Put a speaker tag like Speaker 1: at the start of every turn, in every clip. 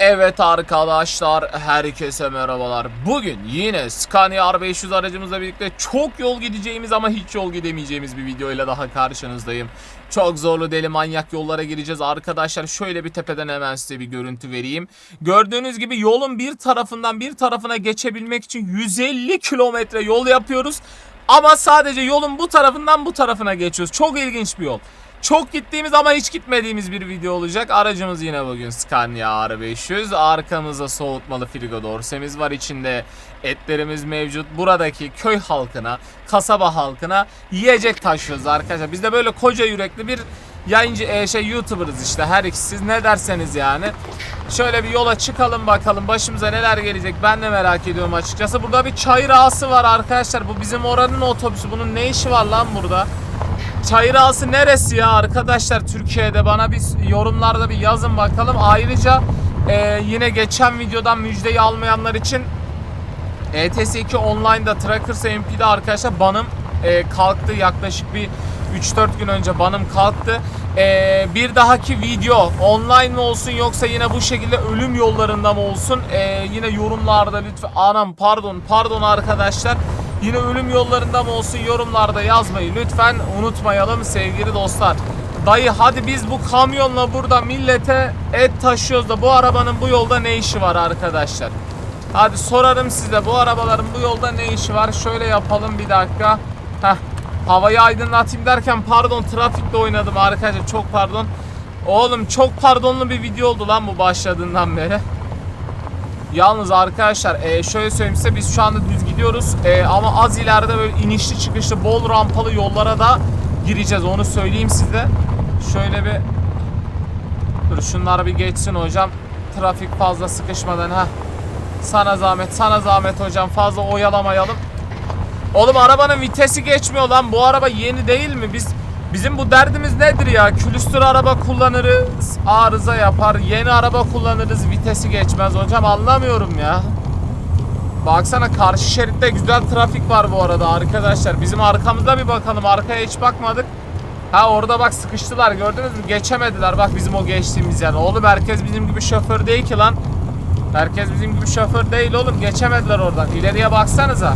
Speaker 1: Evet arkadaşlar, herkese merhabalar. Bugün yine Scania R500 aracımızla birlikte çok yol gideceğimiz ama hiç yol gidemeyeceğimiz bir videoyla daha karşınızdayım. Çok zorlu deli manyak yollara gireceğiz arkadaşlar. Şöyle bir tepeden hemen size bir görüntü vereyim. Gördüğünüz gibi yolun bir tarafından bir tarafına geçebilmek için 150 kilometre yol yapıyoruz. Ama sadece yolun bu tarafından bu tarafına geçiyoruz. Çok ilginç bir yol. Çok gittiğimiz ama hiç gitmediğimiz bir video olacak. Aracımız yine bugün Scania R500. Arkamızda soğutmalı frigo dorsemiz var. içinde etlerimiz mevcut. Buradaki köy halkına, kasaba halkına yiyecek taşıyoruz arkadaşlar. Biz de böyle koca yürekli bir yayıncı e, şey YouTuber'ız işte. Her ikisi siz ne derseniz yani. Şöyle bir yola çıkalım bakalım başımıza neler gelecek ben de merak ediyorum açıkçası. Burada bir çayır ağası var arkadaşlar. Bu bizim oranın otobüsü. Bunun ne işi var lan burada? Çayır Ağası neresi ya arkadaşlar Türkiye'de bana bir yorumlarda bir yazın bakalım. Ayrıca e, yine geçen videodan müjdeyi almayanlar için ETS2 Online'da Trackers MP'de arkadaşlar banım e, kalktı yaklaşık bir 3-4 gün önce banım kalktı. E, bir dahaki video online mi olsun yoksa yine bu şekilde ölüm yollarında mı olsun? E, yine yorumlarda lütfen anam pardon pardon arkadaşlar. Yine ölüm yollarında mı olsun yorumlarda yazmayı lütfen unutmayalım sevgili dostlar. Dayı hadi biz bu kamyonla burada millete et taşıyoruz da bu arabanın bu yolda ne işi var arkadaşlar? Hadi sorarım size bu arabaların bu yolda ne işi var? Şöyle yapalım bir dakika. Heh, havayı aydınlatayım derken pardon trafikte oynadım arkadaşlar çok pardon. Oğlum çok pardonlu bir video oldu lan bu başladığından beri. Yalnız arkadaşlar e, şöyle söyleyeyim size biz şu anda düz gidiyoruz E, ama az ileride böyle inişli çıkışlı bol rampalı yollara da gireceğiz onu söyleyeyim size. Şöyle bir dur şunlar bir geçsin hocam. Trafik fazla sıkışmadan ha. Sana zahmet sana zahmet hocam fazla oyalamayalım. Oğlum arabanın vitesi geçmiyor lan bu araba yeni değil mi? Biz Bizim bu derdimiz nedir ya? Külüstür araba kullanırız, arıza yapar. Yeni araba kullanırız, vitesi geçmez. Hocam anlamıyorum ya. Baksana karşı şeritte güzel trafik var bu arada arkadaşlar. Bizim arkamızda bir bakalım. Arkaya hiç bakmadık. Ha orada bak sıkıştılar gördünüz mü? Geçemediler bak bizim o geçtiğimiz yer. Oğlum herkes bizim gibi şoför değil ki lan. Herkes bizim gibi şoför değil oğlum. Geçemediler oradan. İleriye baksanıza.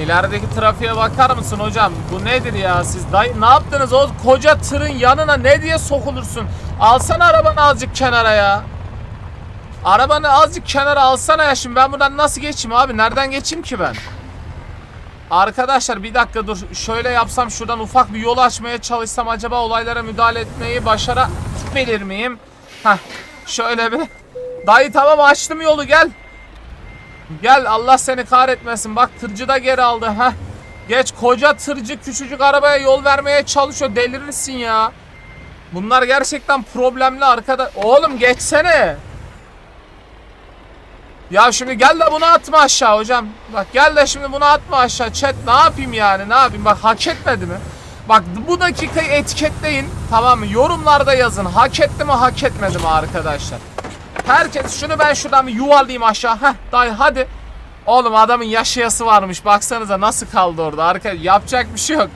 Speaker 1: İlerideki trafiğe bakar mısın hocam? Bu nedir ya siz dayı ne yaptınız o koca tırın yanına ne diye sokulursun? Alsana arabanı azıcık kenara ya. Arabanı azıcık kenara alsana ya şimdi ben buradan nasıl geçeyim abi? Nereden geçeyim ki ben? Arkadaşlar bir dakika dur. Şöyle yapsam şuradan ufak bir yol açmaya çalışsam acaba olaylara müdahale etmeyi başarabilir miyim? Heh. Şöyle bir. Dayı tamam açtım yolu gel. Gel Allah seni kahretmesin. Bak tırcı da geri aldı. ha. Geç koca tırcı küçücük arabaya yol vermeye çalışıyor. Delirirsin ya. Bunlar gerçekten problemli arkada. Oğlum geçsene. Ya şimdi gel de bunu atma aşağı hocam. Bak gel de şimdi bunu atma aşağı. Chat ne yapayım yani ne yapayım? Bak hak etmedi mi? Bak bu dakikayı etiketleyin. Tamam mı? Yorumlarda yazın. Hak etti mi hak etmedi mi arkadaşlar? Herkes şunu ben şuradan bir yuvarlayayım aşağı. Heh dayı hadi. Oğlum adamın yaşayası varmış. Baksanıza nasıl kaldı orada. Arka yapacak bir şey yok.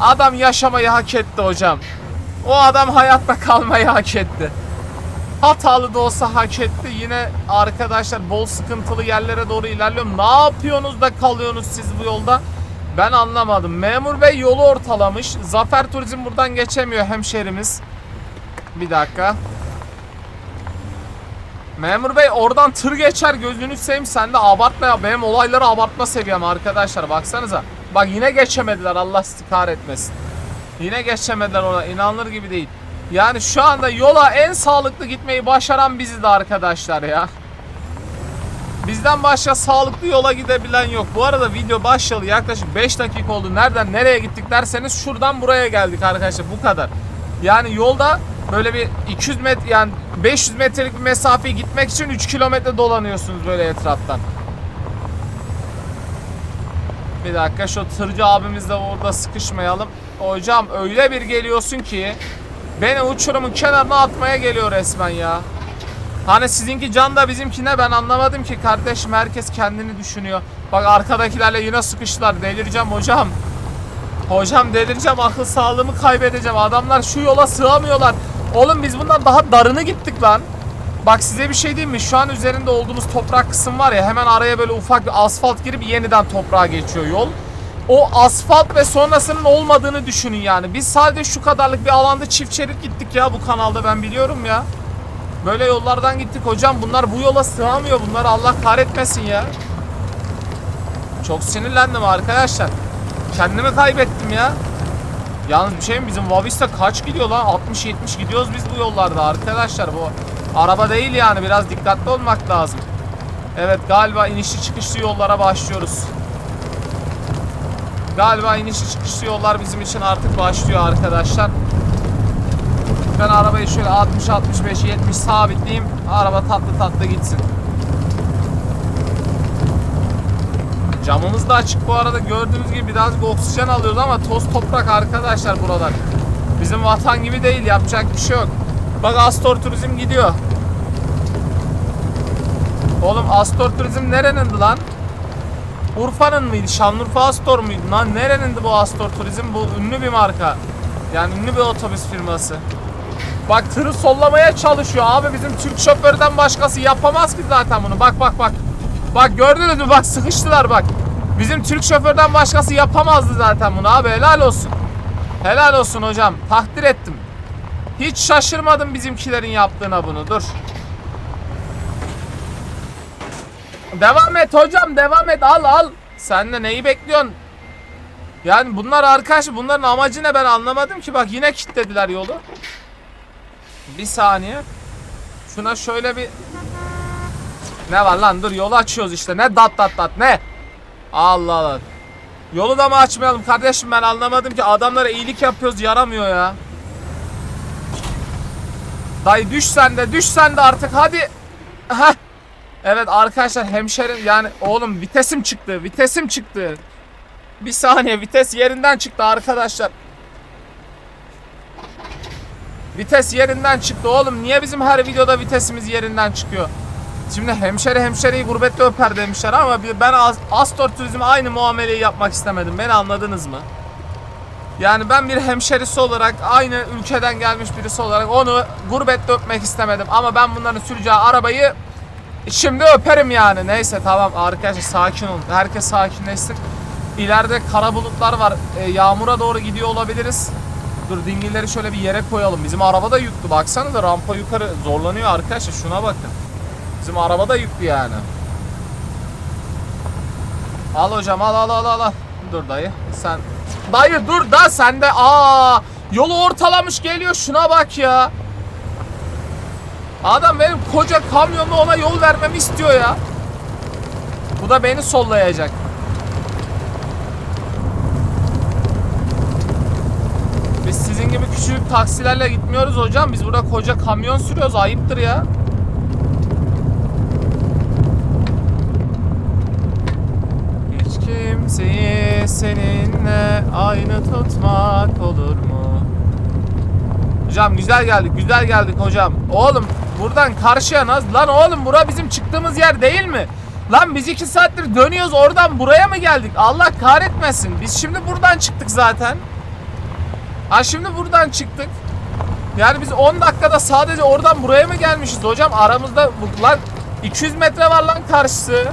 Speaker 1: Adam yaşamayı hak etti hocam. O adam hayatta kalmayı hak etti. Hatalı da olsa hak etti. Yine arkadaşlar bol sıkıntılı yerlere doğru ilerliyorum. Ne yapıyorsunuz da kalıyorsunuz siz bu yolda? Ben anlamadım. Memur bey yolu ortalamış. Zafer Turizm buradan geçemiyor hemşerimiz. Bir dakika. Memur bey oradan tır geçer gözünü seveyim sen de abartma ya benim olayları abartma seviyem arkadaşlar baksanıza. Bak yine geçemediler Allah sizi kahretmesin. Yine geçemediler ona inanılır gibi değil. Yani şu anda yola en sağlıklı gitmeyi başaran biziz de arkadaşlar ya. Bizden başka sağlıklı yola gidebilen yok. Bu arada video başladı yaklaşık 5 dakika oldu. Nereden nereye gittik derseniz şuradan buraya geldik arkadaşlar bu kadar. Yani yolda böyle bir 200 metre yani 500 metrelik bir mesafeyi gitmek için 3 kilometre dolanıyorsunuz böyle etraftan. Bir dakika şu tırcı abimizle orada sıkışmayalım. Hocam öyle bir geliyorsun ki beni uçurumun kenarına atmaya geliyor resmen ya. Hani sizinki can da bizimki ne ben anlamadım ki kardeşim herkes kendini düşünüyor. Bak arkadakilerle yine sıkıştılar delireceğim hocam. Hocam delireceğim akıl sağlığımı kaybedeceğim. Adamlar şu yola sığamıyorlar. Oğlum biz bundan daha darını gittik lan. Bak size bir şey diyeyim mi? Şu an üzerinde olduğumuz toprak kısım var ya hemen araya böyle ufak bir asfalt girip yeniden toprağa geçiyor yol. O asfalt ve sonrasının olmadığını düşünün yani. Biz sadece şu kadarlık bir alanda çift şerit gittik ya bu kanalda ben biliyorum ya. Böyle yollardan gittik hocam. Bunlar bu yola sığamıyor. Bunları Allah kahretmesin ya. Çok sinirlendim arkadaşlar. Kendimi kaybettim ya. Yalnız bir şey mi? Bizim Vavis'te kaç gidiyor lan? 60-70 gidiyoruz biz bu yollarda arkadaşlar. Bu araba değil yani. Biraz dikkatli olmak lazım. Evet galiba inişli çıkışlı yollara başlıyoruz. Galiba inişli çıkışlı yollar bizim için artık başlıyor arkadaşlar. Ben arabayı şöyle 60 65 70 sabitleyeyim. Araba tatlı tatlı gitsin. Camımız da açık bu arada gördüğünüz gibi birazcık oksijen alıyoruz ama toz toprak arkadaşlar buralar. Bizim vatan gibi değil yapacak bir şey yok. Bak Astor Turizm gidiyor. Oğlum Astor Turizm nerenindi lan? Urfa'nın mıydı? Şanlıurfa Astor muydu? Lan nerenindi bu Astor Turizm? Bu ünlü bir marka. Yani ünlü bir otobüs firması. Bak tırı sollamaya çalışıyor abi bizim Türk şoförden başkası yapamaz ki zaten bunu. Bak bak bak. Bak gördünüz mü? Bak sıkıştılar bak. Bizim Türk şoförden başkası yapamazdı zaten bunu abi helal olsun. Helal olsun hocam. Takdir ettim. Hiç şaşırmadım bizimkilerin yaptığına bunu. Dur. Devam et hocam devam et al al. Sen de neyi bekliyorsun? Yani bunlar arkadaş bunların amacı ne ben anlamadım ki bak yine kilitlediler yolu. Bir saniye. Şuna şöyle bir Ne var lan dur yolu açıyoruz işte ne dat dat dat ne? Allah Allah. Yolu da mı açmayalım kardeşim ben anlamadım ki adamlara iyilik yapıyoruz yaramıyor ya. Dayı düş sen de düş sen de artık hadi. Heh. Evet arkadaşlar hemşerim yani oğlum vitesim çıktı vitesim çıktı. Bir saniye vites yerinden çıktı arkadaşlar. Vites yerinden çıktı oğlum. Niye bizim her videoda vitesimiz yerinden çıkıyor? Şimdi hemşeri hemşeriyi gurbette öper demişler ama ben As- Astor Turizm'e aynı muameleyi yapmak istemedim. Beni anladınız mı? Yani ben bir hemşerisi olarak aynı ülkeden gelmiş birisi olarak onu gurbette öpmek istemedim. Ama ben bunların süreceği arabayı şimdi öperim yani. Neyse tamam arkadaşlar sakin olun. Herkes sakinleşsin. İleride kara bulutlar var. E, yağmura doğru gidiyor olabiliriz. Dur dingilleri şöyle bir yere koyalım. Bizim araba da yüklü. Baksana da rampa yukarı zorlanıyor arkadaşlar. Şuna bakın. Bizim araba da yüklü yani. Al hocam al al al al. al. Dur dayı. Sen Dayı dur da sen de aa yolu ortalamış geliyor şuna bak ya. Adam benim koca kamyonla ona yol vermemi istiyor ya. Bu da beni sollayacak. Biz sizin gibi küçük taksilerle gitmiyoruz hocam. Biz burada koca kamyon sürüyoruz. Ayıptır ya. Hiç seninle aynı tutmak olur mu? Hocam güzel geldik, güzel geldik hocam. Oğlum buradan karşıya nasıl? Lan oğlum bura bizim çıktığımız yer değil mi? Lan biz iki saattir dönüyoruz oradan buraya mı geldik? Allah kahretmesin. Biz şimdi buradan çıktık zaten. Ha şimdi buradan çıktık. Yani biz 10 dakikada sadece oradan buraya mı gelmişiz hocam? Aramızda lan 200 metre var lan karşısı.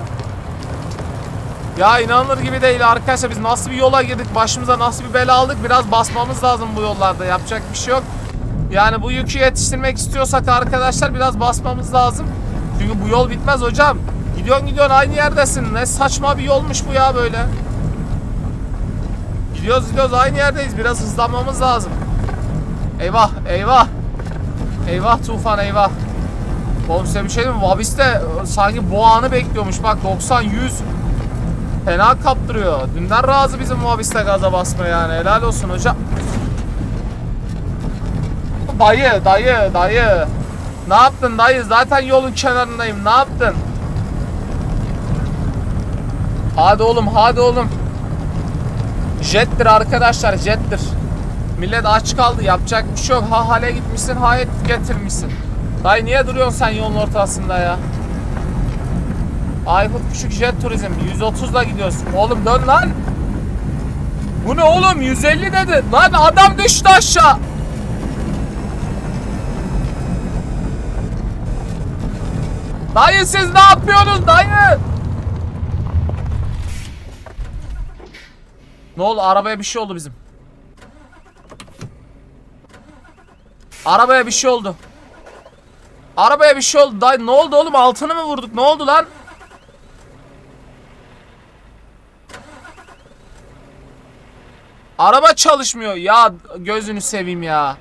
Speaker 1: Ya inanılır gibi değil arkadaşlar biz nasıl bir yola girdik başımıza nasıl bir bela aldık biraz basmamız lazım bu yollarda yapacak bir şey yok. Yani bu yükü yetiştirmek istiyorsak arkadaşlar biraz basmamız lazım. Çünkü bu yol bitmez hocam. Gidiyorsun gidiyorsun aynı yerdesin. Ne saçma bir yolmuş bu ya böyle. Gidiyoruz gidiyoruz aynı yerdeyiz. Biraz hızlanmamız lazım. Eyvah eyvah. Eyvah Tufan eyvah. Oğlum size bir şey diyeyim mi? Vabis'te e, sanki boğanı bekliyormuş. Bak 90 100 fena kaptırıyor. Dünden razı bizim Vabis'te gaza basmaya yani. Helal olsun hocam. Dayı dayı dayı. Ne yaptın dayı? Zaten yolun kenarındayım. Ne yaptın? Hadi oğlum hadi oğlum. Jettir arkadaşlar jettir. Millet aç kaldı yapacak bir şey yok. Ha hale gitmişsin ha et getirmişsin. Dayı niye duruyorsun sen yolun ortasında ya? Aykut Küçük Jet Turizm 130 ile gidiyorsun. Oğlum dön lan. Bu ne oğlum 150 dedi. Lan adam düştü aşağı. Dayı siz ne yapıyorsunuz dayı? Ne oldu arabaya bir şey oldu bizim. Arabaya bir şey oldu. Arabaya bir şey oldu. Dayı ne oldu oğlum altını mı vurduk ne oldu lan? Araba çalışmıyor ya gözünü seveyim ya.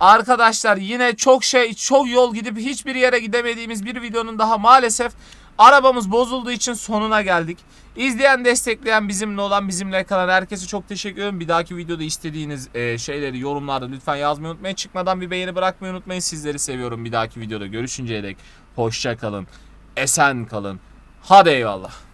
Speaker 1: Arkadaşlar yine çok şey çok yol gidip hiçbir yere gidemediğimiz bir videonun daha maalesef arabamız bozulduğu için sonuna geldik. İzleyen destekleyen bizimle olan bizimle kalan herkese çok teşekkür ederim. Bir dahaki videoda istediğiniz e, şeyleri yorumlarda lütfen yazmayı unutmayın. Çıkmadan bir beğeni bırakmayı unutmayın. Sizleri seviyorum. Bir dahaki videoda görüşünceye dek hoşça kalın. Esen kalın. Hadi eyvallah.